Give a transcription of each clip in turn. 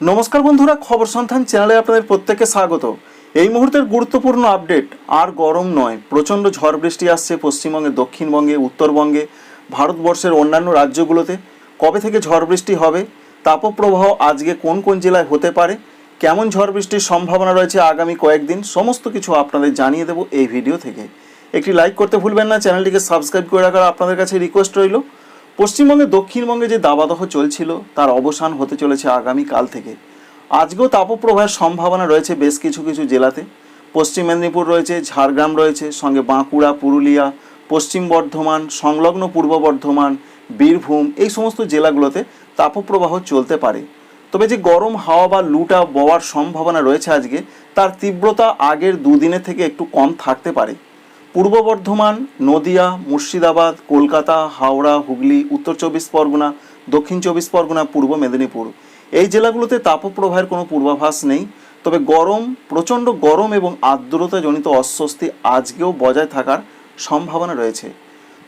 নমস্কার বন্ধুরা, খবর সন্ধান চ্যানেলে আপনাদের প্রত্যেককে স্বাগত। এই মুহূর্তের গুরুত্বপূর্ণ আপডেট, আর গরম নয়। প্রচণ্ড ঝড় বৃষ্টি আসছে পশ্চিমবঙ্গে, দক্ষিণবঙ্গে, উত্তরবঙ্গে, ভারতবর্ষের অন্যান্য রাজ্যগুলোতে। কবে থেকে ঝড় বৃষ্টি হবে, তাপপ্রবাহ আজকে কোন কোন জেলায় হতে পারে, কেমন ঝড় বৃষ্টির সম্ভাবনা রয়েছে আগামী কয়েকদিন, সমস্ত কিছু আপনাদের জানিয়ে দেবো এই ভিডিও থেকে। একটি লাইক করতে ভুলবেন না, চ্যানেলটিকে সাবস্ক্রাইব করে রাখার আপনাদের কাছে রিকোয়েস্ট রইল। পশ্চিমবঙ্গে, দক্ষিণবঙ্গে যে দাবাদহ চলছিল, তার অবসান হতে চলেছে আগামী কাল থেকে। আজকেও তাপপ্রবাহের সম্ভাবনা রয়েছে বেশ কিছু কিছু জেলাতে। পশ্চিম মেদিনীপুর রয়েছে, ঝাড়গ্রাম রয়েছে, সঙ্গে বাঁকুড়া, পুরুলিয়া, পশ্চিম বর্ধমান, সংলগ্ন পূর্ব বর্ধমান, বীরভূম, এই সমস্ত জেলাগুলোতে তাপপ্রবাহ চলতে পারে। তবে যে গরম হাওয়া বা লুটা বওয়ার সম্ভাবনা রয়েছে আজকে, তার তীব্রতা আগের দুদিনের থেকে একটু কম থাকতে পারে। পূর্ব বর্ধমান, নদিয়া, মুর্শিদাবাদ, কলকাতা, হাওড়া, হুগলি, উত্তর চব্বিশ পরগনা, দক্ষিণ চব্বিশ পরগনা, পূর্ব মেদিনীপুর। এই জেলাগুলোতে তাপপ্রবাহের কোনো পূর্বাভাস নেই, তবে গরম, প্রচণ্ড গরম এবং আর্দ্রতাজনিত অস্বস্তি আজকেও বজায় থাকার সম্ভাবনা রয়েছে।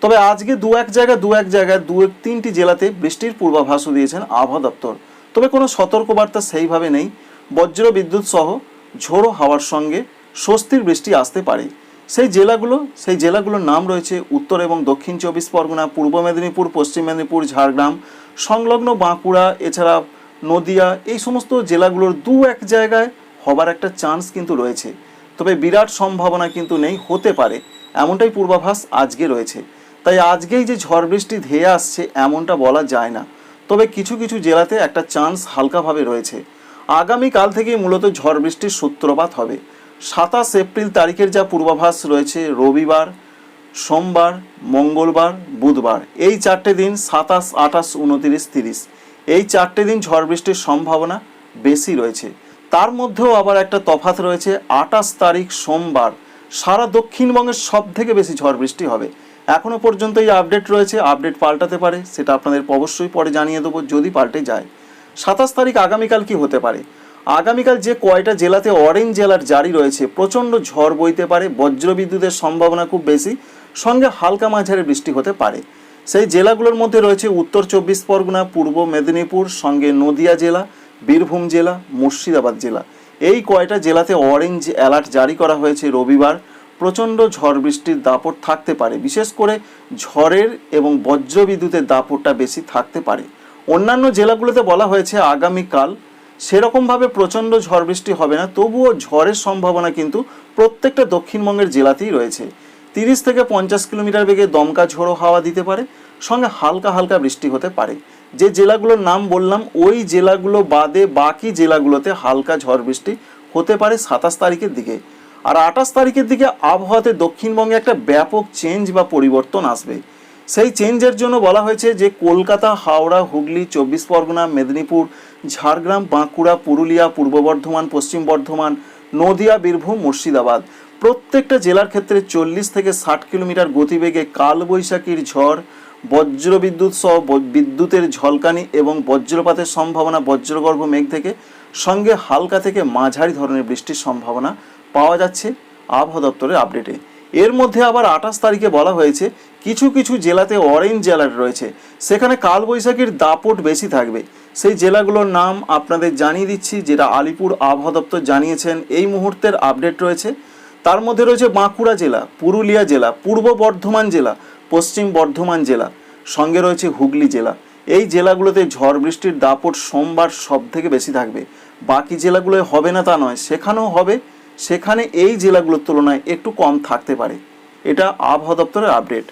তবে আজকে দু এক জায়গায়, দু এক জায়গায়, দু এক তিনটি জেলাতে বৃষ্টির পূর্বাভাসও দিয়েছেন আবহাওয়া দপ্তর। তবে কোনো সতর্কবার্তা সেইভাবে নেই, বজ্র বিদ্যুৎ সহ ঝোড়ো হাওয়ার সঙ্গে স্বস্তির বৃষ্টি আসতে পারে। সেই জেলাগুলো, সেই জেলাগুলোর নাম রয়েছে উত্তর এবং দক্ষিণ চব্বিশ পরগনা, পূর্ব মেদিনীপুর, পশ্চিম মেদিনীপুর, ঝাড়গ্রাম, সংলগ্ন বাঁকুড়া, এছাড়া নদিয়া, এই সমস্ত জেলাগুলোর দু এক জায়গায় হবার একটা চান্স কিন্তু রয়েছে। তবে বিরাট সম্ভাবনা কিন্তু নেই, হতে পারে। এমনটাই পূর্বাভাস আজকে রয়েছে। তাই আজকেই যে ঝড় বৃষ্টি ধেয়ে আসছে, এমনটা বলা যায় না। তবে কিছু কিছু জেলাতে একটা চান্স হালকাভাবে রয়েছে। আগামীকাল থেকেই মূলত ঝড় বৃষ্টির সূত্রপাত হবে। সাতাশ এপ্রিল তারিখের যা পূর্বাভাস রয়েছে, রবিবার, সোমবার, মঙ্গলবার, বুধবার। এই চারটে দিন সাতাশ, আঠাশ, উনতিরিশ, তিরিশ। এই চারটে দিন ঝড় বৃষ্টির সম্ভাবনা বেশি রয়েছে। তার মধ্যেও আবার একটা তফাৎ রয়েছে, আঠাশ তারিখ সোমবার। সারা দক্ষিণবঙ্গের সব থেকে বেশি ঝড় বৃষ্টি হবে। এখনও পর্যন্ত এই আপডেট রয়েছে, আপডেট পাল্টাতে পারে, সেটা আপনাদের অবশ্যই পরে জানিয়ে দেবো, যদি পাল্টে যায়। সাতাশ তারিখ আগামীকাল কি হতে পারে? আগামীকাল যে কয়টা জেলাতে অরেঞ্জ জেলার জারি রয়েছে, প্রচণ্ড ঝড় বইতে পারে, বজ্রবিদ্যুতের সম্ভাবনা খুব বেশি, সঙ্গে হালকা মাঝারি বৃষ্টি হতে পারে। সেই জেলাগুলোর মধ্যে রয়েছে উত্তর চব্বিশ পরগনা, পূর্ব মেদিনীপুর, সঙ্গে নদিয়া জেলা, বীরভূম জেলা, মুর্শিদাবাদ জেলা। এই কয়টা জেলাতে অরেঞ্জ অ্যালার্ট জারি করা হয়েছে রবিবার। প্রচণ্ড ঝড় বৃষ্টির দাপট থাকতে পারে, বিশেষ করে ঝড়ের এবং বজ্রবিদ্যুতের দাপটটা বেশি থাকতে পারে। অন্যান্য জেলাগুলোতে বলা হয়েছে আগামীকাল সেরকমভাবে প্রচণ্ড ঝড় বৃষ্টি হবে না, তবুও ঝড়ের সম্ভাবনা কিন্তু প্রত্যেকটা দক্ষিণবঙ্গের জেলাতেই রয়েছে। তিরিশ থেকে পঞ্চাশ কিলোমিটার বেগে দমকা ঝোড়ো হাওয়া দিতে পারে, সঙ্গে হালকা হালকা বৃষ্টি হতে পারে। যে জেলাগুলোর নাম বললাম, ওই জেলাগুলো বাদে বাকি জেলাগুলোতে হালকা ঝড় বৃষ্টি হতে পারে সাতাশ তারিখের দিকে। আর আঠাশ তারিখের দিকে আবহাওয়াতে দক্ষিণবঙ্গে একটা ব্যাপক চেঞ্জ বা পরিবর্তন আসবে। সেই চেঞ্জের জন্য বলা হয়েছে যে কলকাতা, হাওড়া, হুগলি, চব্বিশ পরগনা, মেদিনীপুর, ঝাড়গ্রাম, বাঁকুড়া, পুরুলিয়া, পূর্ব বর্ধমান, পশ্চিম বর্ধমান, নদিয়া, বীরভূম, মুর্শিদাবাদ। প্রত্যেকটা জেলার ক্ষেত্রে চল্লিশ থেকে ষাট কিলোমিটার গতিবেগে কালবৈশাখীর ঝড়, বজ্রবিদ্যুৎ সহ বিদ্যুতের ঝলকানি এবং বজ্রপাতের সম্ভাবনা বজ্রগর্ভ মেঘ থেকে সঙ্গে হালকা থেকে মাঝারি ধরনের বৃষ্টির সম্ভাবনা পাওয়া যাচ্ছে। আবহাওয়া দপ্তরের আপডেটে। এর মধ্যে আবার আঠাশ তারিখে বলা হয়েছে, কিছু কিছু জেলাতে অরেঞ্জ অ্যালার্ট রয়েছে। সেখানে কালবৈশাখীর দাপট বেশি থাকবে। সেই জেলাগুলোর নাম আপনাদের জানিয়ে দিচ্ছি, যেটা আলিপুর আবহাওয়া দপ্তর জানিয়েছেন, এই মুহূর্তের আপডেট রয়েছে। তার মধ্যে রয়েছে বাঁকুড়া জেলা, পুরুলিয়া জেলা, পূর্ব বর্ধমান জেলা, পশ্চিম বর্ধমান জেলা, সঙ্গে রয়েছে হুগলি জেলা। এই জেলাগুলোতে ঝড় বৃষ্টির দাপট সোমবার সব থেকে বেশি থাকবে। বাকি জেলাগুলোয় হবে না তা নয়, সেখানেও হবে। সেখানে এই জেলাগুলোর তুলনায় একটু কম থাকতে পারে। এটা আবহাওয়া দপ্তরের আপডেট।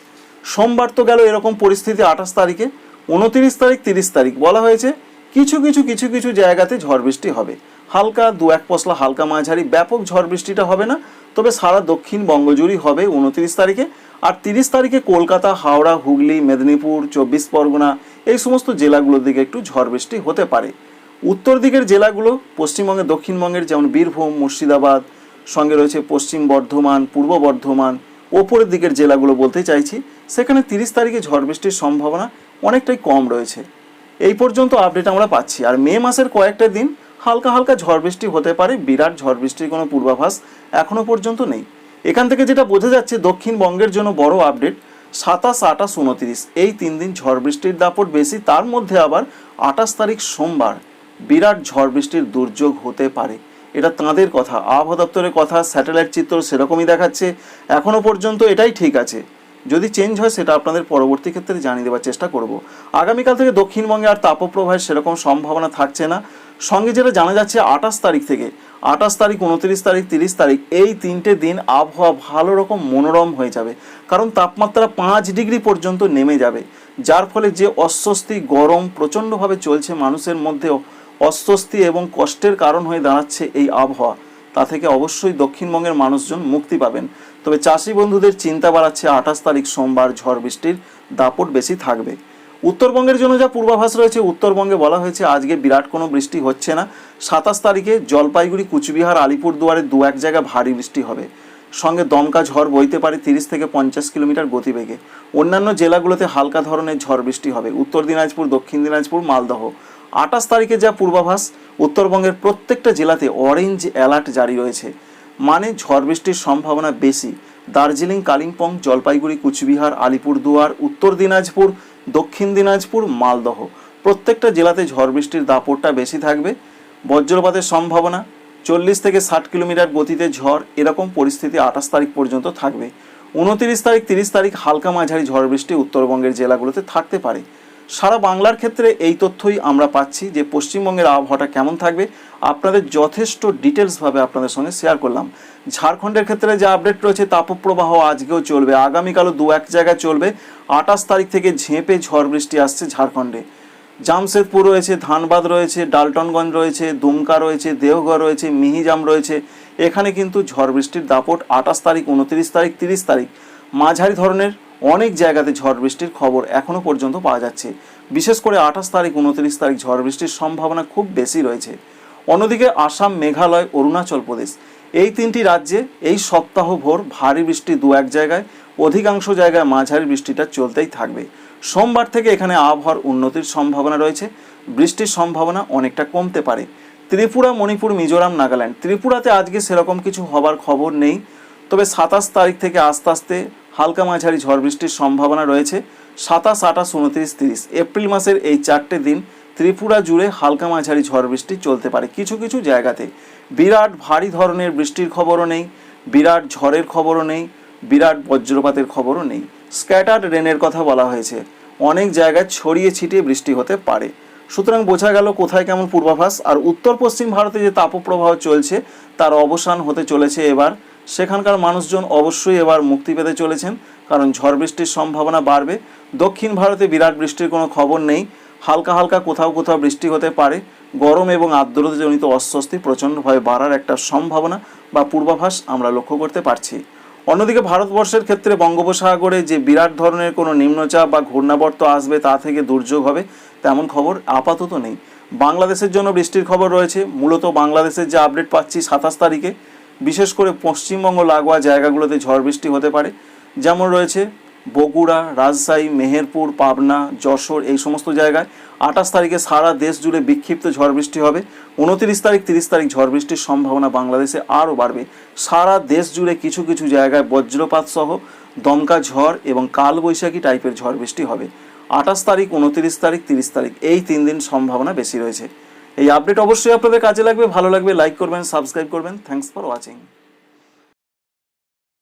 সোমবার তো গেল এরকম পরিস্থিতি আঠাশ তারিখে। উনতিরিশ তারিখ, তিরিশ তারিখ বলা হয়েছে, কিছু কিছু কিছু কিছু জায়গাতে ঝড় বৃষ্টি হবে। হালকা দু এক পশলা হালকা মাঝারি ব্যাপক ঝড় বৃষ্টিটা হবে না, তবে সারা দক্ষিণবঙ্গ জুড়েই হবে উনতিরিশ তারিখে। আর তিরিশ তারিখে কলকাতা, হাওড়া, হুগলি, মেদিনীপুর, চব্বিশ পরগনা এই সমস্ত জেলাগুলোর দিকে একটু ঝড় বৃষ্টি হতে পারে। উত্তর দিকের জেলাগুলো পশ্চিমবঙ্গের দক্ষিণবঙ্গের যেমন বীরভূম, মুর্শিদাবাদ সঙ্গে রয়েছে পশ্চিম বর্ধমান, পূর্ব বর্ধমান, ওপরের দিকের জেলাগুলো বলতে চাইছি। সেখানে তিরিশ তারিখে ঝড় বৃষ্টির সম্ভাবনা অনেকটাই কম রয়েছে। এই পর্যন্ত আপডেট আমরা পাচ্ছি। আর মে মাসের কয়েকটা দিন হালকা হালকা ঝড় বৃষ্টি হতে পারে, বিরাট ঝড় বৃষ্টির কোনো পূর্বাভাস এখনও পর্যন্ত নেই। এখান থেকে যেটা বোঝা যাচ্ছে, দক্ষিণবঙ্গের জন্য বড় আপডেট সাতাশ, আঠাশ, উনতিরিশ। এই তিন দিন ঝড় বৃষ্টির দাপট বেশি, তার মধ্যে আবার আঠাশ তারিখ সোমবার বিরাট ঝড় বৃষ্টির দুর্যোগ হতে পারে। এটা তাঁদের কথা। আবহাওয়া দপ্তরের কথা, স্যাটেলাইট চিত্র সেরকমই দেখাচ্ছে। এখনও পর্যন্ত এটাই ঠিক আছে। যদি চেঞ্জ হয়, সেটা আপনাদের পরবর্তী ক্ষেত্রে জানিয়ে দেওয়ার চেষ্টা করব। আগামীকাল থেকে দক্ষিণবঙ্গে আর তাপপ্রবাহের সেরকম সম্ভাবনা থাকছে না। সঙ্গে যেটা জানা যাচ্ছে, আঠাশ তারিখ থেকে, আঠাশ তারিখ, উনত্রিশ তারিখ, তিরিশ তারিখ, এই তিনটে দিন আবহাওয়া ভালো রকম মনোরম হয়ে যাবে। কারণ তাপমাত্রা পাঁচ ডিগ্রি পর্যন্ত নেমে যাবে। যার ফলে যে অস্বস্তি, গরম প্রচণ্ডভাবে চলছে মানুষের মধ্যে অস্বস্তি এবং কষ্টের কারণ হয়ে দাঁড়াচ্ছে এই আবহাওয়া। তা থেকে অবশ্যই দক্ষিণবঙ্গের মানুষজন মুক্তি পাবেন। তবে চাষি বন্ধুদের চিন্তা বাড়াচ্ছে আঠাশ তারিখ সোমবার ঝড় বৃষ্টির দাপট বেশি থাকবে। উত্তরবঙ্গের জন্য যা পূর্বাভাস রয়েছে, উত্তরবঙ্গে বলা হয়েছে, আজকে বিরাট কোনো বৃষ্টি হচ্ছে না। সাতাশ তারিখে জলপাইগুড়ি, কুচবিহার, আলিপুরদুয়ারে দু এক জায়গায় ভারী বৃষ্টি হবে। সঙ্গে দমকা ঝড় বইতে পারে তিরিশ থেকে পঞ্চাশ কিলোমিটার গতিবেগে। অন্যান্য জেলাগুলোতে হালকা ধরনের ঝড় বৃষ্টি হবে। উত্তর দিনাজপুর, দক্ষিণ দিনাজপুর, মালদহ। আঠাশ তারিখে যা পূর্বাভাস, উত্তরবঙ্গের প্রত্যেকটা জেলাতে অরেঞ্জ অ্যালার্ট জারি রয়েছে। মানে ঝড় বৃষ্টির সম্ভাবনা বেশি। দার্জিলিং, কালিম্পং, জলপাইগুড়ি, কুচবিহার, আলিপুরদুয়ার, উত্তর দিনাজপুর, দক্ষিণ দিনাজপুর, মালদহ। প্রত্যেকটা জেলাতে ঝড় বৃষ্টির দাপটটা বেশি থাকবে। বজ্রপাতের সম্ভাবনা, চল্লিশ থেকে ষাট কিলোমিটার গতিতে ঝড়, এরকম পরিস্থিতি আঠাশ তারিখ পর্যন্ত থাকবে। উনতিরিশ তারিখ, তিরিশ তারিখ হালকা মাঝারি ঝড় বৃষ্টি উত্তরবঙ্গের জেলাগুলোতে থাকতে পারে। সারা বাংলার ক্ষেত্রে এই তথ্যই আমরা পাচ্ছি যে পশ্চিমবঙ্গের আবহাওয়াটা কেমন থাকবে। আপনাদের যথেষ্ট ডিটেলসভাবে আপনাদের সঙ্গে শেয়ার করলাম। ঝাড়খণ্ডের ক্ষেত্রে যে আপডেট রয়েছে, তাপপ্রবাহ আজকেও চলবে। আগামীকালও দু এক জায়গায় চলবে। আঠাশ তারিখ থেকে ঝেঁপে ঝড় বৃষ্টি আসছে ঝাড়খণ্ডে। জামশেদপুর রয়েছে, ধানবাদ রয়েছে, ডালটনগঞ্জ রয়েছে, দুমকা রয়েছে, দেওঘর রয়েছে, মিহিজাম রয়েছে। এখানে কিন্তু ঝড় বৃষ্টির দাপট আঠাশ তারিখ, উনত্রিশ তারিখ, তিরিশ তারিখ। মাঝারি ধরনের অনেক জায়গাতে ঝড় বৃষ্টির খবর এখনও পর্যন্ত পাওয়া যাচ্ছে। বিশেষ করে আঠাশ তারিখ, উনত্রিশ তারিখ ঝড় বৃষ্টির সম্ভাবনা খুব বেশি রয়েছে। অন্যদিকে আসাম, মেঘালয়, অরুণাচল প্রদেশ এই তিনটি রাজ্যে এই সপ্তাহ ভোর ভারী বৃষ্টি দু এক জায়গায়, অধিকাংশ জায়গায় মাঝারি বৃষ্টিটা চলতেই থাকবে। সোমবার থেকে এখানে আবহাওয়ার উন্নতির সম্ভাবনা রয়েছে। বৃষ্টির সম্ভাবনা অনেকটা কমতে পারে। ত্রিপুরা, মণিপুর, মিজোরাম, নাগাল্যান্ড, ত্রিপুরাতে আজকে সেরকম কিছু হবার খবর নেই। তবে সাতাশ তারিখ থেকে আস্তে আস্তে হালকা মাঝারি ঝড় বৃষ্টির সম্ভাবনা রয়েছে। সাতাশ, আঠাশ, উনত্রিশ, তিরিশ। এপ্রিল মাসের এই চারটে দিন ত্রিপুরা জুড়ে হালকা মাঝারি ঝড় বৃষ্টি চলতে পারে কিছু কিছু জায়গাতে। বিরাট ভারী ধরনের বৃষ্টির খবরও নেই, বিরাট ঝড়ের খবরও নেই, বিরাট বজ্রপাতের খবরও নেই। স্ক্যাটার্ড রেনের কথা বলা হয়েছে, অনেক জায়গায় ছড়িয়ে ছিটিয়ে বৃষ্টি হতে পারে। সুতরাং বোঝা গেল কোথায় কেমন পূর্বাভাস, আর উত্তর পশ্চিম ভারতে যে তাপপ্রবাহ চলছে, তার অবসান হতে চলেছে এবার সেখানকার মানুষজন অবশ্যই এবার মুক্তি পেতে চলেছেন, কারণ ঝড় বৃষ্টির সম্ভাবনা বাড়বে। দক্ষিণ ভারতে বিরাট বৃষ্টির কোনো খবর নেই। হালকা হালকা কোথাও কোথাও বৃষ্টি হতে পারে। গরম এবং আর্দ্রতাজনিত অস্বস্তি প্রচণ্ডভাবে বাড়ার একটা সম্ভাবনা বা পূর্বাভাস আমরা লক্ষ্য করতে পারছি। অন্যদিকে ভারতবর্ষের ক্ষেত্রে বঙ্গোপসাগরে যে বিরাট ধরনের কোনো নিম্নচাপ বা ঘূর্ণাবর্ত আসবে তা থেকে দুর্যোগ হবে, তেমন খবর আপাতত নেই। বাংলাদেশের জন্য বৃষ্টির খবর রয়েছে। মূলত বাংলাদেশের যে আপডেট পাচ্ছি সাতাশ তারিখে বিশেষ করে পশ্চিমবঙ্গ লাগোয়া জায়গাগুলোতে ঝড় বৃষ্টি হতে পারে, যেমন রয়েছে বগুড়া, রাজশাহী, মেহেরপুর, পাবনা, যশোর, এই সমস্ত জায়গায় আঠাশ তারিখে সারা দেশ জুড়ে বিক্ষিপ্ত ঝড় বৃষ্টি হবে। উনত্রিশ তারিখ, তিরিশ তারিখ ঝড় বৃষ্টির সম্ভাবনা বাংলাদেশে আরও বাড়বে। সারা দেশ জুড়ে কিছু কিছু জায়গায় বজ্রপাত সহ দমকা ঝড় এবং কালবৈশাখী টাইপের ঝড় বৃষ্টি হবে। আঠাশ তারিখ, উনত্রিশ তারিখ, তিরিশ তারিখ, এই তিন দিন সম্ভাবনা বেশি রয়েছে। এই আপডেট অবশ্যই আপনাদের কাজে লাগবে, ভালো লাগবে লাইক করবেন সাবস্ক্রাইব করবেন। Thanks for watching